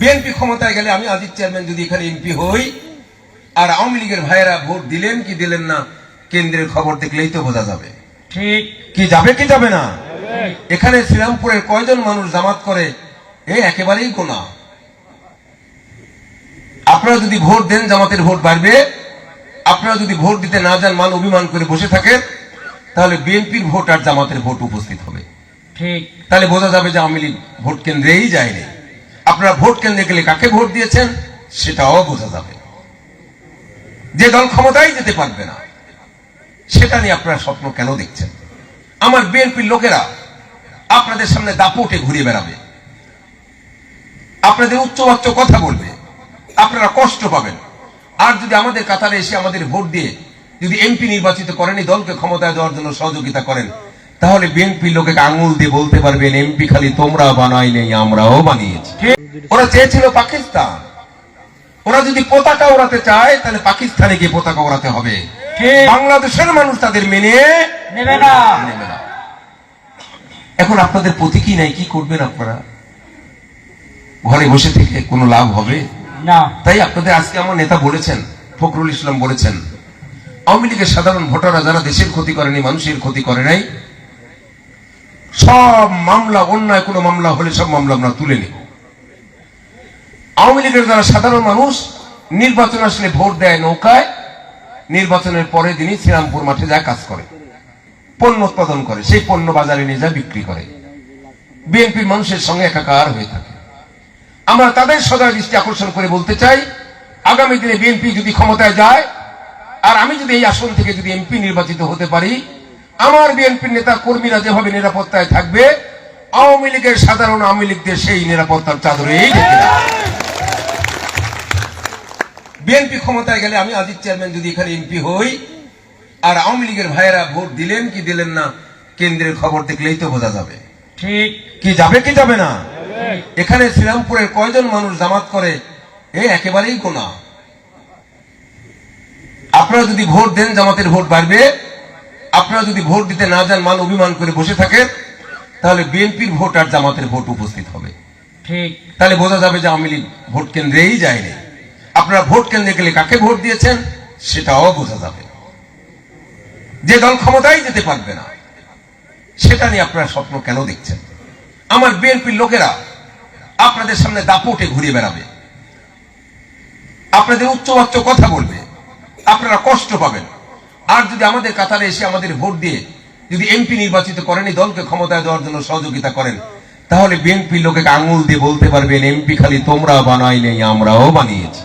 BNP ক্ষমতায় গেলে আমি আজিজ চেয়ারম্যান যদি এখানে এমপি হই আর আওয়ামী লীগের ভাইয়েরা ভোট দিলেন কি দিলেন না কেন্দ্রের খবর দেখলেই তো বোঝা যাবে। ঠিক। কি যাবে কি যাবে না? এখানে শ্রীরামপুরের কয়জন মানুষ জামাত করে এ একেবারেই গোনা। আপনারা যদি ভোট দেন জামাতের ভোট বাড়বে। আপনারা যদি ভোট দিতে না যান মান অভিমান করে বসে থাকেন তাহলে বিএনপির ভোট আর জামাতের ভোট উপস্থিত হবে। ঠিক। তাহলে বোঝা যাবে যে আওয়ামী লীগ ভোট কেন্দ্রেই যায়নি। আপনারা ভোট কেন্দ্রে গেলে কাকে ভোট দিয়েছেন সেটাও বোঝা যাবে। যে দল ক্ষমতায় যেতে পারবে না, সেটা নিয়ে আপনারা স্বপ্ন কেন দেখছেন? আমার বিএনপির লোকেরা আপনাদের সামনে দাপটে ঘুরে বেড়াবে। আপনাদের উচ্চবাচ্য কথা বলবে। আপনারা কষ্ট পাবেন। আর যদি আমাদের কাতারে এসে আমাদের ভোট দিয়ে যদি এমপি নির্বাচিত করেন, এই দলকে ক্ষমতায় দেওয়ার জন্য সহযোগিতা করেন, তাহলে বিএনপি লোকে আঙুল দিয়ে বলতে পারবেন, এমপি খালি তোমরা বানাই নেই, আমরাও বানিয়েছি। ওরা চেয়েছিল পাকিস্তান। ওরা যদি পতাকা ওড়াতে চায় তাহলে পাকিস্তানে গিয়ে পতাকা ওড়াতে হবে। বাংলাদেশের মানুষ তাদের মেনে নেবে না। এখন আপনাদের প্রতীকী নাই কি করবেন আপনারা? ঘরে বসে থেকে কোনো লাভ হবে? না। তাই আপনাদের আজকে আমার নেতা বলেছেন ফখরুল ইসলাম বলেছেন আওয়ামী লীগের সাধারণ ভোটাররা যারা দেশের ক্ষতি করেনি মানুষের ক্ষতি করে নাই সব মামলা অন্যায় কোনো মামলা হলে সব মামলা আমরা তুলে নিব আওয়ামী লীগের যারা সাধারণ মানুষ, নির্বাচন আসলে ভোট দেয় নৌকায়, নির্বাচনের পরে দিনই শ্রীরামপুর মাঠে যায় কাজ করে। পণ্য উৎপাদন করে, সেই পণ্য বাজারে নিয়ে যায় বিক্রি করে। বিএনপির মানুষের সঙ্গে একাকার হয়ে থাকে। আমরা তাদের সদয় দৃষ্টি আকর্ষণ করে বলতে চাই, আগামী দিনে বিএনপি যদি ক্ষমতায় যায়, আর আমি যদি এই আসন থেকে যদি এমপি নির্বাচিত হতে পারি, আমার বিএনপির নেতা কর্মীরা যেভাবে নিরাপত্তায় থাকবে, আওয়ামী লীগের সাধারণ আওয়ামী লীগদের সেই নিরাপত্তার চাদরেই। বিএনপি ক্ষমতায় গেলে আমি আজিজ চেয়ারম্যান যদি এখানে এমপি হই আর আওয়ামী লীগের ভাইয়েরা ভোট দিলেন কি দিলেন না কেন্দ্রের খবর দেখলেই তো বোঝা যাবে। ঠিক। কি যাবে কি যাবে না? এখানে শ্রীরামপুরের কয়জন মানুষ জামাত করে এ একেবারেই গোনা। আপনারা যদি ভোট দেন জামাতের ভোট বাড়বে। আপনারা যদি ভোট দিতে না যান মান অভিমান করে বসে থাকেন তাহলে বিএনপির ভোট আর জামাতের ভোট উপস্থিত হবে। ঠিক। তাহলে বোঝা যাবে যে আওয়ামী লীগ ভোট কেন্দ্রেই যায়নি। আপনারা ভোট কেন্দ্রে গেলে কাকে ভোট দিয়েছেন সেটাও বোঝা যাবে। যে দল ক্ষমতায় যেতে পারবে না, সেটা নিয়ে আপনারা স্বপ্ন কেন দেখছেন? আমার বিএনপির লোকেরা আপনাদের সামনে দাপটে ঘুরে বেড়াবে। আপনাদের উচ্চবাচ্য কথা বলবে। আপনারা কষ্ট পাবেন। আর যদি আমাদের কাতারে এসে আমাদের ভোট দিয়ে যদি এমপি নির্বাচিত করেন এই দলকে ক্ষমতায় দেওয়ার জন্য সহযোগিতা করেন তাহলে বিএনপি লোকে আঙুল দিয়ে বলতে পারবেন এমপি খালি তোমরা বানাই নেই আমরাও বানিয়েছি।